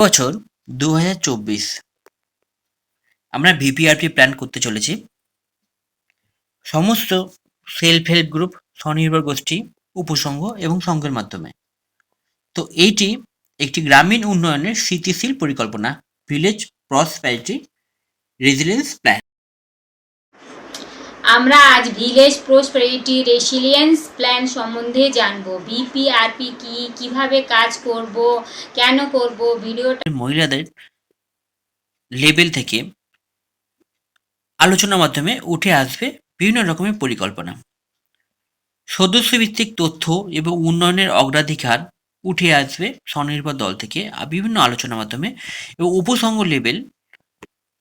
বছর দু হাজার চব্বিশ। আমরা ভিপিআরপি প্ল্যান করতে চলেছি। সমস্ত সেলফ হেল্প গ্রুপ স্বনির্ভর গোষ্ঠী, উপসংঘ এবং সংঘের মাধ্যমে। তো এইটি একটি গ্রামীণ উন্নয়নের স্থিতিশীল পরিকল্পনা ভিলেজ প্রসপ্যারিটি রেজিলেন্স প্ল্যান আমরা আজ ভিলেজ প্রসপেরিটি, রেসিলিয়েন্স প্ল্যান সম্বন্ধে জানব। বিপিআরপি কি, কীভাবে কাজ করব, কেন করব, ভিডিওটা মহিলাদের লেভেল থেকে আলোচনার মাধ্যমে উঠে আসবে বিভিন্ন রকমের পরিকল্পনা। সদস্যভিত্তিক তথ্য এবং উন্নয়নের অগ্রাধিকার উঠে আসবে স্বনির্ভর দল থেকে বিভিন্ন আলোচনার মাধ্যমে। এবং উপসংঘ লেভেল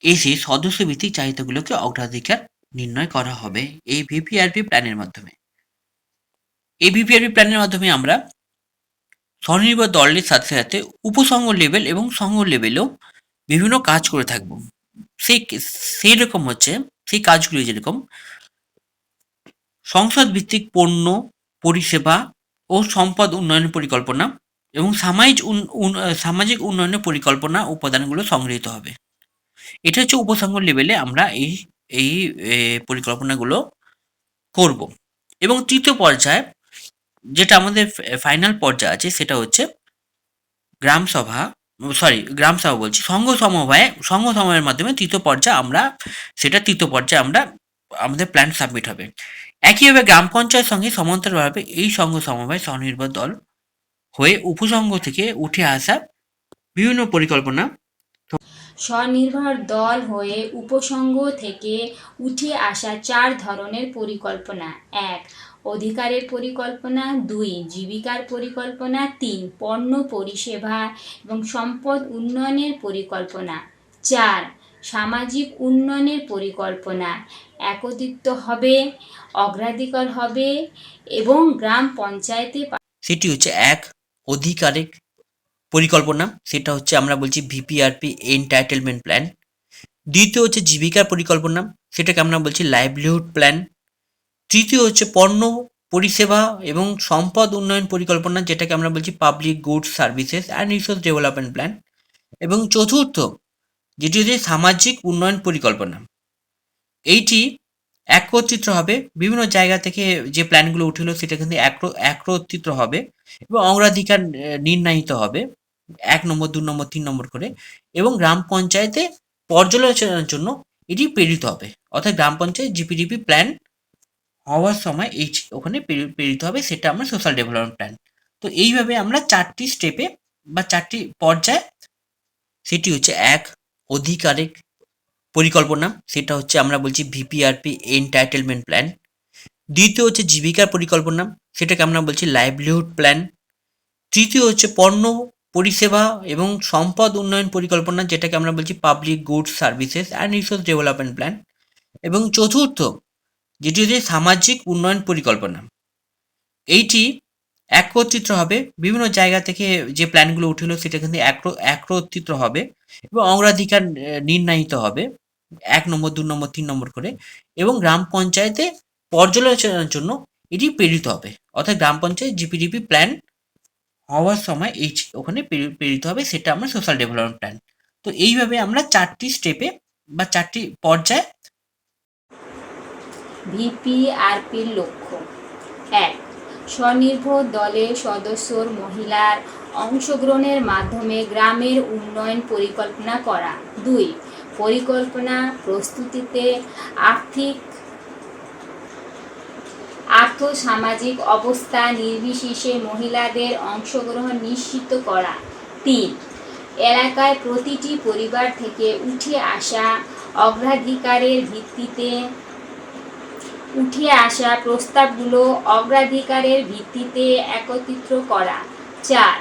এসে সদস্যভিত্তিক চাহিদাগুলোকে অগ্রাধিকার নির্ণয় করা হবে এই ভিপিআরপি প্ল্যানের মাধ্যমে। এই ভিপিআরপি প্ল্যানের মাধ্যমে আমরা স্বনির্ভর দলের সাথে সাথে উপসংঘ লেভেল এবং সংঘ লেভেলেও বিভিন্ন কাজ করে থাকব। সেই সেই রকম হচ্ছে, সেই কাজগুলি যেরকম সংসদ ভিত্তিক পণ্য, পরিষেবা ও সম্পদ উন্নয়ন পরিকল্পনা এবং সামাজিক সামাজিক উন্নয়নের পরিকল্পনা উপাদানগুলো সংগৃহীত হবে। এটা হচ্ছে উপসংঘ লেভেলে আমরা এই এই পরিকল্পনাগুলো করব। এবং তৃতীয় পর্যায়ে, যেটা আমাদের ফাইনাল পর্যায়ে আছে, সেটা হচ্ছে গ্রাম সভা সরি গ্রাম সভা বলছি সংঘ সমবায় সংঘ সমবায়ের মাধ্যমে তৃতীয় পর্যায়ে আমরা, সেটা তৃতীয় পর্যায়ে আমরা, আমাদের প্ল্যান সাবমিট হবে। একইভাবে গ্রাম পঞ্চায়েত সঙ্গে সমান্তরালভাবে এই সংঘ সমবায় স্বনির্ভর দল হয়ে উপসংঘ থেকে উঠে আসা বিভিন্ন পরিকল্পনা স্বনির্ভর দল হয়ে উপসংঘ থেকে উঠে আসা চার ধরনের পরিকল্পনা। এক, অধিকারের পরিকল্পনা। দুই, জীবিকার পরিকল্পনা। তিন, পণ্য পরিষেবা এবং সম্পদ উন্নয়নের পরিকল্পনা। চার, সামাজিক উন্নয়নের পরিকল্পনা। একত্রিত হবে, অগ্রাধিকার হবে এবং গ্রাম পঞ্চায়েতে সেটি হচ্ছে এক, অধিকারিক পরিকল্পনা, সেটা হচ্ছে আমরা বলছি ভিপিআরপি এন্টাইটেলমেন্ট প্ল্যান দ্বিতীয় হচ্ছে জীবিকার পরিকল্পনা, সেটাকে আমরা বলছি লাইভলিহুড প্ল্যান তৃতীয় হচ্ছে পণ্য পরিষেবা এবং সম্পদ উন্নয়ন পরিকল্পনা, যেটাকে আমরা বলছি public goods services and resource development plan এবং চতুর্থ, যেটি হচ্ছে সামাজিক উন্নয়ন পরিকল্পনা। এইটি একত্রিত হবে, বিভিন্ন জায়গা থেকে যে প্ল্যানগুলো উঠল, সেটা কিন্তু একত্রিত হবে এবং অগ্রাধিকার নির্ণায়িত হবে। এক নম্বর, দু নম্বর, তিন নম্বর করে এবং গ্রাম পঞ্চায়েতে পর্যালোচনার জন্য এটি প্রেরিত হবে। অর্থাৎ গ্রাম পঞ্চায়েত জিপিডিপি প্ল্যান হওয়ার সময় এই ওখানে প্রেরি- প্রেরিত হবে, সেটা আমরা সোশ্যাল ডেভেলপমেন্ট প্ল্যান তো এইভাবে আমরা চারটি স্টেপে বা চারটি পর্যায়ে, সেটি হচ্ছে এক, অধিকারিক পরিকল্পনা, সেটা হচ্ছে আমরা বলছি ভিপিআরপি এন্টাইটেলমেন্ট প্ল্যান দ্বিতীয় হচ্ছে জীবিকার পরিকল্পনা, সেটাকে আমরা বলছি লাইভলিহুড প্ল্যান তৃতীয় হচ্ছে পণ্য পরিষেবা এবং সম্পদ উন্নয়ন পরিকল্পনা, যেটাকে আমরা বলছি public goods services and resource development plan এবং চতুর্থ, যেটি হচ্ছে সামাজিক উন্নয়ন পরিকল্পনা। এইটি একত্রিত হবে, বিভিন্ন জায়গা থেকে যে প্ল্যানগুলো উঠল, সেটা কিন্তু একত্রিত হবে এবং অগ্রাধিকার নির্ণায়িত হবে। এক নম্বর, দু নম্বর, তিন নম্বর করে। এবং গ্রাম পঞ্চায়েতে পর্যালোচনার জন্য এটি প্রেরিত হবে। অর্থাৎ গ্রাম পঞ্চায়েত জিপিডিপি প্ল্যান হওয়ার সময় এই ওখানে প্রেরি- প্রেরিত হবে, সেটা আমরা সোশ্যাল ডেভেলপমেন্ট প্ল্যান তো এইভাবে আমরা চারটি স্টেপে বা চারটি পর্যায়ে ভিপিআরপির লক্ষ্য। এক, স্বনির্ভর দলের সদস্যর মহিলার অংশগ্রহণের মাধ্যমে গ্রামের উন্নয়ন পরিকল্পনা করা। দুই, পরিকল্পনা প্রস্তুতিতে আর্থিক আর্থসামাজিক অবস্থা নির্বিশেষে মহিলাদের অংশগ্রহণ নিশ্চিত করা। তিন, এলাকায় প্রতিটি পরিবার থেকে উঠে আসা অগ্রাধিকারের ভিত্তিতে উঠে আসা প্রস্তাবগুলো অগ্রাধিকারের ভিত্তিতে একত্রিত করা। চার,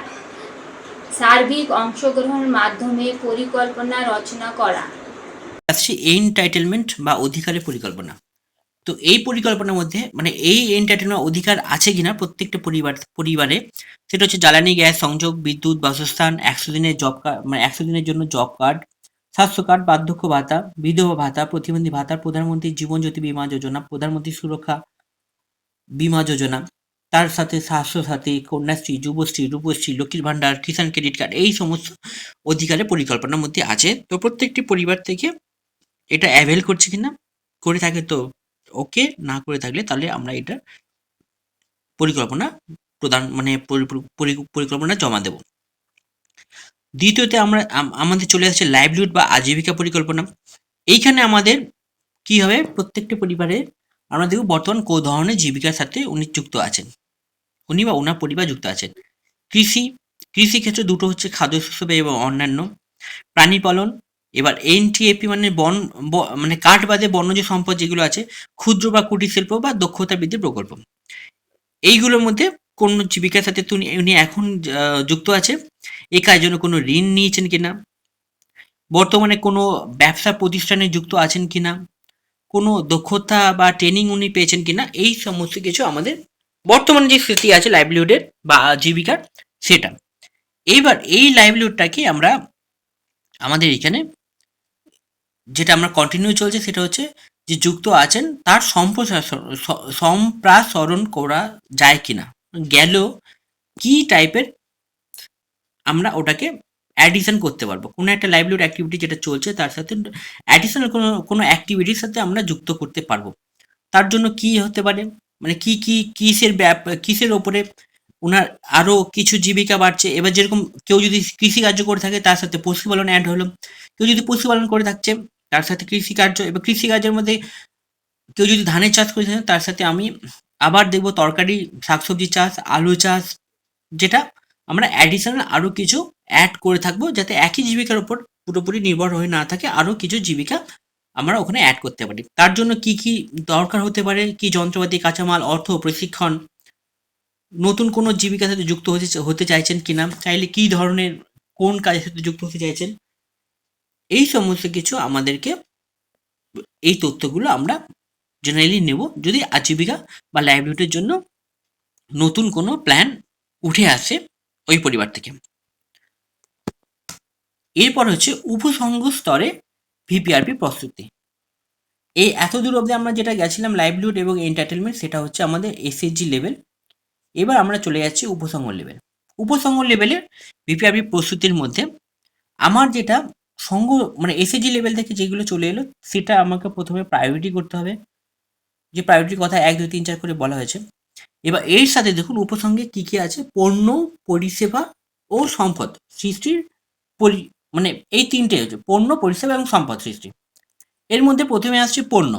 সার্বিক অংশগ্রহণের মাধ্যমে পরিকল্পনা রচনা করা। এন্টাইটেলমেন্ট বা অধিকারের পরিকল্পনা। তো এই পরিকল্পনার মধ্যে মানে এই এন্টাইটেলমেন্ট অধিকার আছে কিনা প্রত্যেকটা পরিবার, পরিবারে, সেটা হচ্ছে জ্বালানি, গ্যাস, সংযোগ, বিদ্যুৎ, বাসস্থান, একশো দিনের জব কার্ড মানে একশো দিনের জন্য জব কার্ড স্বাস্থ্য কার্ড বার্ধক্য ভাতা, বিধবা ভাতা, প্রতিবন্ধী ভাতা, প্রধানমন্ত্রী জীবন জ্যোতি বীমা যোজনা, প্রধানমন্ত্রী সুরক্ষা বীমা যোজনা, তার সাথে স্বাস্থ্যসাথী, কন্যাশ্রী, যুবশ্রী, রূপশ্রী, লক্ষ্মীর ভাণ্ডার, কিষাণ ক্রেডিট কার্ড, এই সমস্ত অধিকারের পরিকল্পনার মধ্যে আছে। তো প্রত্যেকটি পরিবার থেকে এটা অ্যাভেল করছে কিনা? করে থাকে তো ওকে না করে থাকলে তাহলে আমরা এটা পরিকল্পনা প্রদান মানে পরি- পরি- পরিকল্পনা জমা দেব। দ্বিতীয়তে আমরা আমাদের চলে আসছে লাইভলিহুড বা আজীবিকা পরিকল্পনা। এইখানে আমাদের কি হবে? প্রত্যেকটি পরিবারে আমরা দেখব বর্তমান কো ধরনের জীবিকার সাথে উনি যুক্ত আছেন। উনি বা ওনার পরিবার যুক্ত আছেন। কৃষি কৃষি ক্ষেত্রে দুটো হচ্ছে খাদ্য শস্য এবং অন্যান্য। প্রাণী পালন এবার এনটিএপি মানে বন মানে কাঠ বাদে বন্যজ সম্পদ যেগুলো আছে, ক্ষুদ্র বা কুটির শিল্প বা দক্ষতা বৃদ্ধি প্রকল্প। এইগুলোর মধ্যে কোন জীবিকার সাথে তুমি উনি এখন যুক্ত আছে এই কাজের জন্য কোনো ঋণ নিয়েছেন কিনা? বর্তমানে কোনো ব্যবসা প্রতিষ্ঠানে যুক্ত আছেন কিনা? কোনো দক্ষতা বা ট্রেনিং উনি পেয়েছেন কিনা? এই সমস্ত কিছু আমাদের বর্তমানে যে স্থিতি আছে লাইভলিহুডের বা জীবিকার, সেটা। এইবার এই লাইভলিহুডটাকে আমরা, আমাদের এখানে যেটা আমরা কন্টিনিউ চলছে সেটা হচ্ছে যে যুক্ত আছেন, তার সম্প্রসারণ করা যায় কিনা? গেল কি টাইপের আমরা ওটাকে অ্যাডিশন করতে পারব? কোনো একটা লাইভলিহুড অ্যাক্টিভিটি যেটা চলছে, তার সাথে অ্যাডিশনাল কোনো কোনো অ্যাক্টিভিটির সাথে আমরা যুক্ত করতে পারব। তার জন্য কি হতে পারে? মানে কি কি, কিসের কিসের ওপরে ওনার আরও কিছু জীবিকা বাড়ছে? এবার যেরকম কেউ যদি কৃষিকার্য করে থাকে, তার সাথে পশুপালন অ্যাড হলো। কেউ যদি পশুপালন করে থাকছে তার সাথে কৃষিকার্য এবার কৃষিকার্যের মধ্যে কেউ যদি ধানের চাষ করে থাকে তার সাথে আমি আবার দেখব তরকারি, শাকসবজি চাষ, আলু চাষ, যেটা আমরা অ্যাডিশনাল আরও কিছু অ্যাড করে থাকব যাতে একই জীবিকার উপর পুরোপুরি নির্ভর হয়ে না থাকে আরও কিছু জীবিকা আমরা ওখানে অ্যাড করতে পারি। তার জন্য কি কি দরকার হতে পারে? কি যন্ত্রপাতি, কাঁচামাল, অর্থ, প্রশিক্ষণ, নতুন কোনো জীবিকার সাথে যুক্ত হতে হতে চাইছেন কিনা? চাইলে কি ধরনের, কোন কাজের সাথে যুক্ত হতে চাইছেন? এই সমস্ত কিছু আমাদেরকে এই তথ্যগুলো আমরা জেনারেলি নেব। যদি আজীবিকা বা লাইভলিহুডের জন্য নতুন কোনো প্ল্যান উঠে আসে ওই পরিবার থেকে। এরপর হচ্ছে উপসংঘ স্তরে ভিপিআরপি প্রস্তুতি। এই এত দূর অবধি আমরা যেটা গেছিলাম লাইভলিহুড এবং এন্টারটেনমেন্ট সেটা হচ্ছে আমাদের এসএসজি লেভেল এবার আমরা চলে যাচ্ছি উপসংঘ লেভেল উপসংঘ লেভেলের ভিপিআরপি প্রস্তুতির মধ্যে আমার যেটা সঙ্গ মানে এসএসজি লেভেল থেকে যেগুলো চলে এলো, সেটা আমাকে প্রথমে প্রায়োরিটি করতে হবে। যে প্রায়োরিটির কথা এক, দুই, তিন, চার করে বলা হয়েছে। এবার এর সাথে দেখুন উপসঙ্গে কি কি আছে? পণ্য, পরিষেবা ও সম্পদ, সৃষ্টির পরি মানে এই তিনটে হচ্ছে, পণ্য, পরিষেবা এবং সম্পদ সৃষ্টি। এর মধ্যে প্রথমে আসছে পণ্য।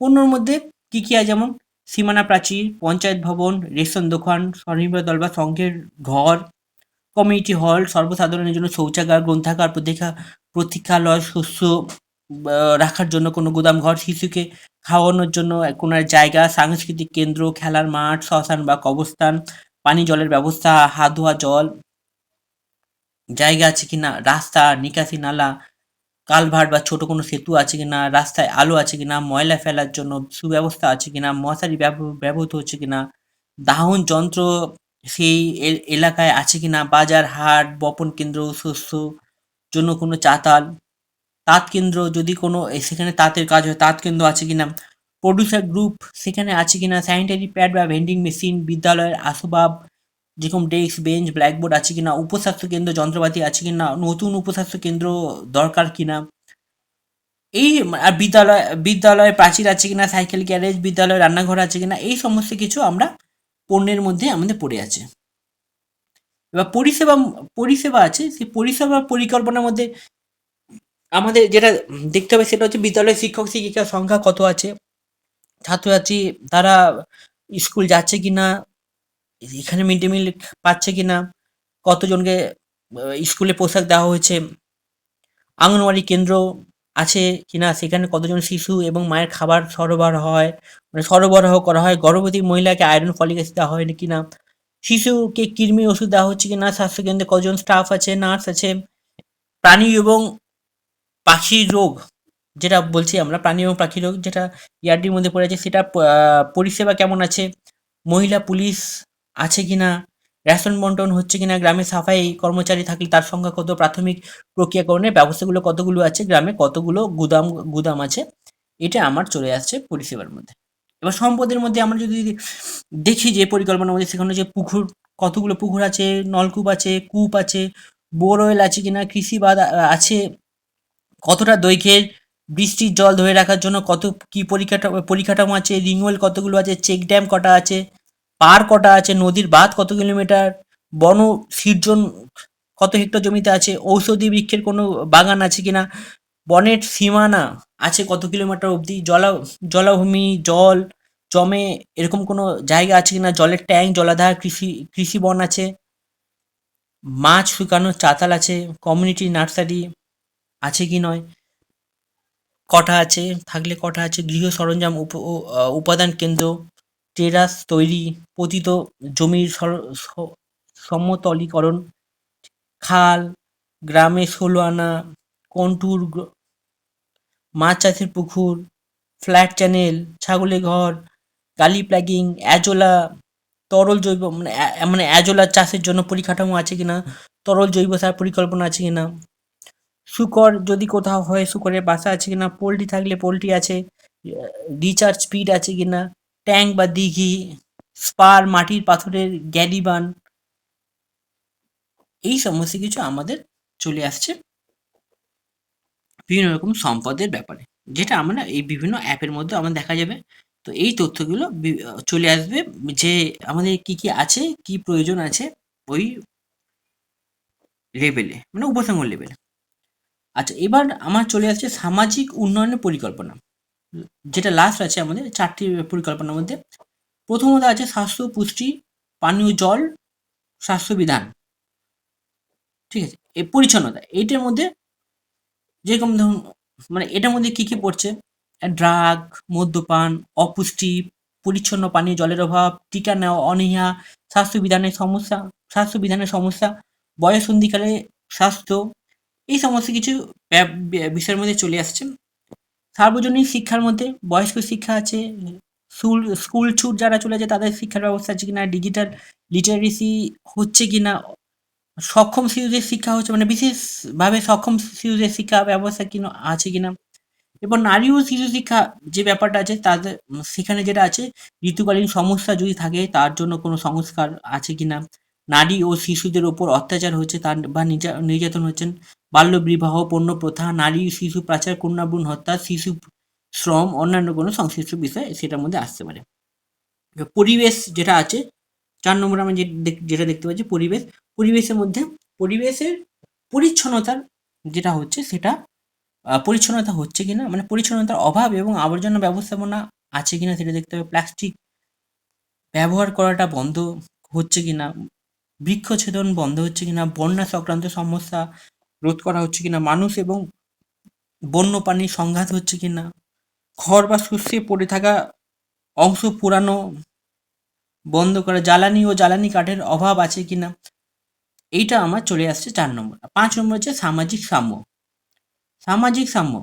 পণ্যর মধ্যে কি কি আছে? যেমন সীমানা প্রাচীর, পঞ্চায়েত ভবন, রেশন দোকান, স্বনির্ভর দল বা সংঘের ঘর কমিউনিটি হল সর্বসাধারণের জন্য শৌচাগার, গ্রন্থাগার প্রতীক্ষা প্রতীক্ষালয় শস্য রাখার জন্য কোনো গুদাম ঘর, শিশুকে খাওয়ানোর জন্য কোনো জায়গা, সাংস্কৃতিক কেন্দ্র, খেলার মাঠ, শ্মশান বা কবস্থান পানি, জলের ব্যবস্থা, হাত ধোয়া, জল, জায়গা আছে কিনা রাস্তা, নিকাশি নালা, কালভার্ট বা ছোট কোনো সেতু আছে কিনা রাস্তায় আলো আছে কিনা ময়লা ফেলার জন্য সুব্যবস্থা আছে কিনা মশারি ব্যব- ব্যবহৃত হচ্ছে কিনা দাহন যন্ত্র সেই এলাকায় আছে কিনা? বাজার, হাট, বপন কেন্দ্র, শস্য, জন্য কোনো চাতাল, তাঁত কেন্দ্র, যদি কোনো সেখানে তাঁতের কাজ হয়, তাঁত কেন্দ্র আছে কিনা? প্রডিউসার গ্রুপ সেখানে আছে কিনা? স্যানিটারি প্যাড বা ভেন্ডিং মেশিন বিদ্যালয়ের আসবাব, যেরকম ডেস্ক বেঞ্চ ব্ল্যাকবোর্ড আছে কিনা? উপস্বাস্থ্য কেন্দ্র, যন্ত্রপাতি আছে কিনা? নতুন উপস্বাস্থ্য কেন্দ্র দরকার কিনা? এই, আর বিদ্যালয় বিদ্যালয়ে প্রাচীর আছে কিনা? সাইকেল গ্যারেজ বিদ্যালয়ে রান্নাঘর আছে কিনা? এই সমস্ত কিছু আমরা পণ্যের মধ্যে আমাদের পড়ে আছে। এবার পরিষেবা পরিষেবা আছে, সেই পরিষেবা পরিকল্পনার মধ্যে আমাদের যেটা দেখতে হবে সেটা হচ্ছে বিদ্যালয়ের শিক্ষক শিক্ষিকার সংখ্যা কত আছে, ছাত্রছাত্রী তারা স্কুল যাচ্ছে কি না এখানে মিড ডে মিল পাচ্ছে কি না কতজনকে স্কুলে পোশাক দেওয়া হয়েছে, আঙ্গনওয়াড়ি কেন্দ্র আছে কিনা সেখানে কতজন শিশু এবং মায়ের খাবার সরবরাহ হয় মানে সরবরাহ করা হয়, গর্ভবতী মহিলাকে আয়রন ফলিক অ্যাসিড দেওয়া হয় কিনা শিশুকে কৃমি ওষুধ দেওয়া হচ্ছে কিনা স্বাস্থ্যকেন্দ্রে কজন স্টাফ আছে নার্স আছে, প্রাণী এবং পাখির রোগ, যেটা বলছি আমরা, প্রাণী এবং পাখি রোগ যেটা ইয়ারডির মধ্যে পড়ে আছে, সেটা পরিষেবা কেমন আছে, মহিলা, পুলিশ আছে কিনা রেশন বন্টন হচ্ছে কিনা, গ্রামে সাফাই কর্মচারী থাকলে তার সংখ্যা কত, প্রাথমিক প্রক্রিয়াকরণের ব্যবস্থাগুলো কতগুলো আছে, গ্রামে কতগুলো গুদাম গুদাম আছে, এটা আমার চলে আসছে পরিষেবার মধ্যে। এবার সম্পদের মধ্যে আমরা যদি দেখি যে পরিকল্পনার মধ্যে সেখানে যে পুকুর, কতগুলো পুকুর আছে, নলকূপ আছে, কূপ আছে বোরওয়েল আছে কিনা কৃষিবাদ আছে, কতটা দৈর্ঘ্যের, বৃষ্টির জল ধরে রাখার জন্য কত, কি পরিকাঠামো পরিকাঠামো আছে রিংওয়েল কতগুলো আছে, চেক ড্যাম কটা আছে পার কটা আছে, নদীর বাঁধ কত কিলোমিটার, বন সৃজন কত হেক্টর জমিতে আছে, ঔষধি বৃক্ষের কোনো বাগান আছে কিনা, বনের সীমানা আছে কত কিলোমিটার অবধি, জলা, জলাভূমি, জল, জমে এরকম কোনো জায়গা আছে কিনা, জলের ট্যাঙ্ক, জলাধার, কৃষি কৃষি বন আছে, মাছ শুকানোর চাতাল আছে কমিউনিটি নার্সারি আছে কি নয়, কটা আছে, থাকলে কটা আছে, গৃহ সরঞ্জাম উপ- উপাদান কেন্দ্র টেরাস তৈরি, পতিত জমির সমতলীকরণ, খাল, গ্রামে ষোলো আনা, কন্টুর মাছ চাষের পুকুর, ফ্ল্যাট চ্যানেল ছাগলের ঘর, গালি প্ল্যাগিং, অ্যাজোলা, তরল জৈব মানে মানে অ্যাজোলা চাষের জন্য পরিকাঠামো আছে কিনা, তরল জৈব সার পরিকল্পনা আছে কিনা, শুকর যদি কোথাও হয়, শুকরের বাসা আছে কিনা, পোলট্রি থাকলে পোলট্রি আছে, রিচার্জ স্পিড আছে কিনা ট্যাঙ্ক বা দিঘি, স্পার, মাটির পাথরের গ্যালিবান এই সমস্ত কিছু আমাদের চলে আসছে বিভিন্ন রকম সম্পদের ব্যাপারে, যেটা আমরা এই বিভিন্ন অ্যাপের মধ্যে আমাদের দেখা যাবে। তো এই তথ্যগুলো চলে আসবে যে আমাদের কি কি আছে, কি প্রয়োজন আছে ওই লেভেলে মানে উপসংহার লেভেলে আচ্ছা এবার আমার চলে আসছে সামাজিক উন্নয়নের পরিকল্পনা। যেটা লাস্ট আছে আমাদের, চারটি পরিকল্পনার মধ্যে। প্রথমত আছে স্বাস্থ্য, পুষ্টি, পানীয় জল স্বাস্থ্যবিধান ঠিক আছে? এই পরিচ্ছন্নতা, এইটার মধ্যে যেরকম ধরুন মানে এটার মধ্যে কি কি পড়ছে? ড্রাগ, মদ্যপান, অপুষ্টি, পরিচ্ছন্ন পানীয় জলের অভাব, টিকা নেওয়া, অনীহা স্বাস্থ্যবিধানের সমস্যা স্বাস্থ্যবিধানের সমস্যা বয়সন্ধিকালে স্বাস্থ্য, এই সমস্ত কিছু বিষয়ের মধ্যে চলে আসছে। সার্বজনীন শিক্ষার মধ্যে বয়স্ক শিক্ষা আছে, স্কুল স্কুল ছুট যারা চলে যায় তাদের শিক্ষার ব্যবস্থা আছে কিনা ডিজিটাল লিটারেসি হচ্ছে কিনা, সক্ষম শিশুদের শিক্ষা হচ্ছে মানে বিশেষভাবে সক্ষম শিশুদের শিক্ষা ব্যবস্থা কিনা আছে কিনা। এবার নারী ও শিশু শিক্ষা যে ব্যাপারটা আছে, তাদের, সেখানে যেটা আছে, ঋতুকালীন সমস্যা যদি থাকে, তার জন্য কোনো সংস্কার আছে কিনা। নারী ও শিশুদের ওপর অত্যাচার হচ্ছে, তার বা নির্যা- নির্যাতন হচ্ছেন বাল্য বিবাহ পণ্য প্রথা নারী, শিশু পাচার কন্যা ভ্রূণ হত্যা, শিশু শ্রম, অন্যান্য কোনো সংশ্লিষ্ট বিষয় সেটার মধ্যে আসতে পারে। পরিবেশ যেটা আছে, চার নম্বর আমরা যেটা দেখতে পাচ্ছি পরিবেশ, পরিবেশের মধ্যে, পরিবেশের পরিচ্ছন্নতার যেটা হচ্ছে সেটা পরিচ্ছন্নতা হচ্ছে কিনা মানে পরিচ্ছন্নতার অভাব এবং আবর্জনা ব্যবস্থাপনা আছে কিনা সেটা দেখতে হবে। প্লাস্টিক ব্যবহার করাটা বন্ধ হচ্ছে কিনা বৃক্ষছেদন বন্ধ হচ্ছে কিনা, বন্যা সংক্রান্ত সমস্যা রোধ করা হচ্ছে কিনা, মানুষ এবং বন্যপ্রাণীর সংঘাত হচ্ছে কিনা, খড় বা শস্যে পড়ে থাকা অংশ পুরানো বন্ধ করা, জ্বালানি ও জ্বালানি কাঠের অভাব আছে কিনা, এইটা আমার চলে আসছে চার নম্বর। পাঁচ নম্বর হচ্ছে সামাজিক সাম্য। সামাজিক সাম্য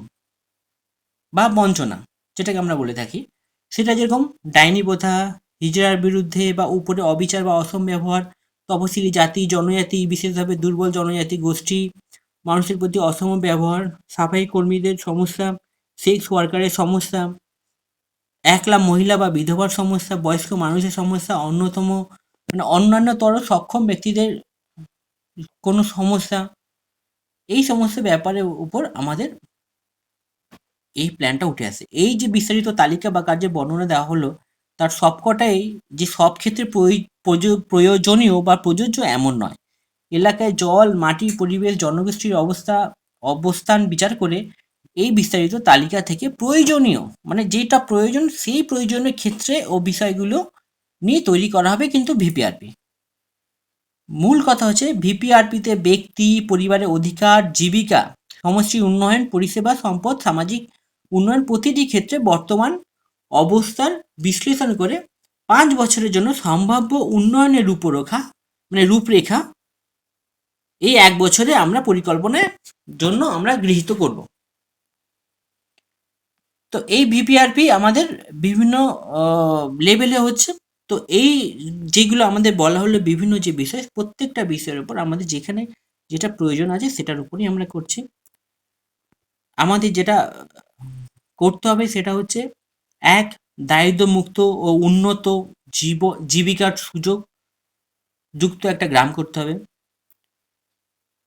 বা বঞ্চনা, যেটাকে আমরা বলে থাকি, সেটা যেরকম ডাইনি প্রথা, হিজড়ার বিরুদ্ধে বা উপরে অবিচার বা অসম ব্যবহার তপশিলি জাতি, জনজাতি, বিশেষভাবে দুর্বল জনজাতি, গোষ্ঠী মানুষের প্রতি অসম ব্যবহার, সাফাই কর্মীদের সমস্যা সেক্স ওয়ার্কারের সমস্যা, একলা মহিলা বা বিধবার সমস্যা, বয়স্ক মানুষের সমস্যা, অন্যতম মানে অন্যান্যতর সক্ষম ব্যক্তিদের কোনো সমস্যা, এই সমস্ত ব্যাপারের উপর আমাদের এই প্ল্যানটা উঠে আসে। এই যে বিস্তারিত তালিকা বা কার্যের বর্ণনা দেওয়া হলো, তার সবকটাই যে সব ক্ষেত্রে প্রয়োজ- প্রয়োজ- প্রয়োজনীয় বা প্রযোজ্য এমন নয়। এলাকায় জল, মাটি, পরিবেশ, জনগোষ্ঠীর অবস্থা, অবস্থান বিচার করে এই বিস্তারিত তালিকা থেকে প্রয়োজনীয় মানে যেটা প্রয়োজন সেই প্রয়োজনের ক্ষেত্রে ও বিষয়গুলো নিয়ে তৈরি করা হবে কিন্তু ভিপিআরপি। মূল কথা হচ্ছে ভিপিআরপিতে ব্যক্তি, পরিবারের অধিকার, জীবিকা, সমষ্টি উন্নয়ন, পরিষেবা, সম্পদ, সামাজিক উন্নয়ন প্রতিটি ক্ষেত্রে বর্তমান অবস্থার বিশ্লেষণ করে পাঁচ বছরের জন্য সম্ভাব্য উন্নয়নের রূপরেখা মানে রূপরেখা এই এক বছরে আমরা পরিকল্পনার জন্য আমরা গৃহীত করব। তো এই ভিপিআরপি আমাদের বিভিন্ন লেভেলে হচ্ছে। তো এই যেগুলো আমাদের বলা হলো বিভিন্ন যে বিষয়, প্রত্যেকটা বিষয়ের উপর আমাদের যেখানে যেটা প্রয়োজন আছে সেটার উপরই আমরা করছি। আমাদের যেটা করতে হবে সেটা হচ্ছে, এক, দারিদ্র্যমুক্ত ও উন্নত জীব, জীবিকার সুযোগ যুক্ত একটা গ্রাম করতে হবে।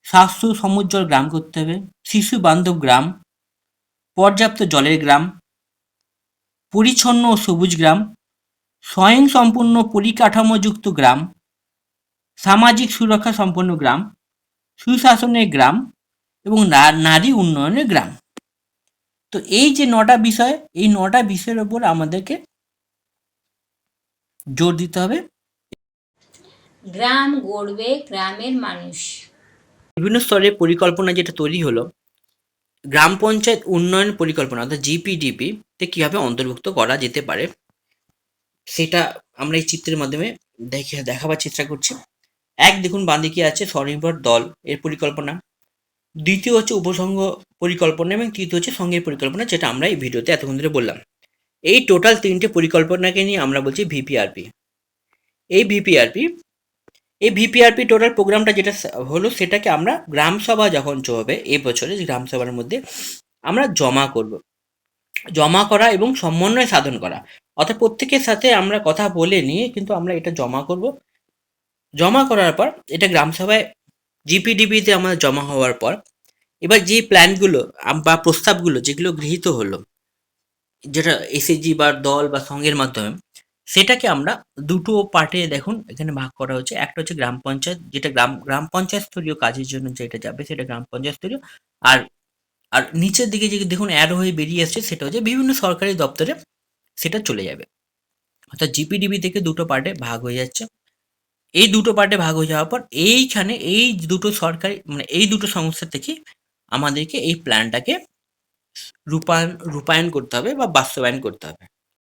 স্বাস্থ্য সমুজ্জ্বল গ্রাম করতে হবে, শিশু বান্ধব গ্রাম, পর্যাপ্ত জলের গ্রাম, পরিচ্ছন্ন ও সবুজ গ্রাম, স্বয়ংসম্পূর্ণ পরিকাঠামোযুক্ত গ্রাম, সামাজিক সুরক্ষা সম্পন্ন গ্রাম, সুশাসনের গ্রাম এবং নারী উন্নয়নের গ্রাম। তো এই যে নটা বিষয়, এই নটা বিষয়ের ওপর আমাদেরকে জোর দিতে হবে। গ্রাম গড়বে গ্রামের মানুষ। বিভিন্ন স্তরের পরিকল্পনা যেটা তৈরি হলো, গ্রাম পঞ্চায়েত উন্নয়ন পরিকল্পনা, অর্থাৎ জিপিডিপি তে কীভাবে অন্তর্ভুক্ত করা যেতে পারে, সেটা আমরা এই চিত্রের মাধ্যমে দেখে, দেখাবার চেষ্টা করছি। এক, দেখুন বাঁদিকে আছে স্বনির্ভর দল এর পরিকল্পনা। দ্বিতীয় হচ্ছে উপসংঘ পরিকল্পনা এবং তৃতীয় হচ্ছে সঙ্গের পরিকল্পনা, যেটা আমরা এই ভিডিওতে এতক্ষণ ধরে বললাম। এই টোটাল তিনটে পরিকল্পনাকে নিয়ে আমরা বলছি ভিপিআরপি এই ভিপিআরপি এই ভিপিআরপি টোটাল প্রোগ্রামটা যেটা হলো সেটাকে আমরা গ্রাম সভা যখন চলবে এই বছরে যে গ্রাম সভার মধ্যে আমরা জমা করব। জমা করা এবং সমন্বয় সাধন করা। অর্থাৎ প্রত্যেকের সাথে আমরা কথা বলে নিয়ে কিন্তু আমরা এটা জমা করব। জমা করার পর এটা গ্রাম সভায় জিপিডিপিতে আমাদের জমা হওয়ার পর এবার যে প্ল্যানগুলো বা প্রস্তাবগুলো যেগুলো গৃহীত হলো, যেটা এসএসজি বা দল বা সংঘের মাধ্যমে সেটাকে আমরা দুটো পার্টে দেখুন, এখানে ভাগ করা হচ্ছে একটা হচ্ছে গ্রাম পঞ্চায়েত, যেটা গ্রাম গ্রাম পঞ্চায়েত স্তরীয় কাজের জন্য যেটা যাবে সেটা গ্রাম পঞ্চায়েত স্তরীয়। আর আর নিচের দিকে যে দেখুন অ্যাড হয়ে বেরিয়ে আসছে সেটা হচ্ছে বিভিন্ন সরকারি দপ্তরে সেটা চলে যাবে। অর্থাৎ জিপিডিবি থেকে দুটো পার্টে ভাগ হয়ে যাচ্ছে। এই দুটো পার্টে ভাগ হয়ে যাওয়ার পর এইখানে এই দুটো সরকারি মানে এই দুটো সংস্থা থেকে আমাদেরকে এই প্ল্যানটাকে রূপায়ণ রূপায়ণ করতে হবে বা বাস্তবায়ন করতে হবে।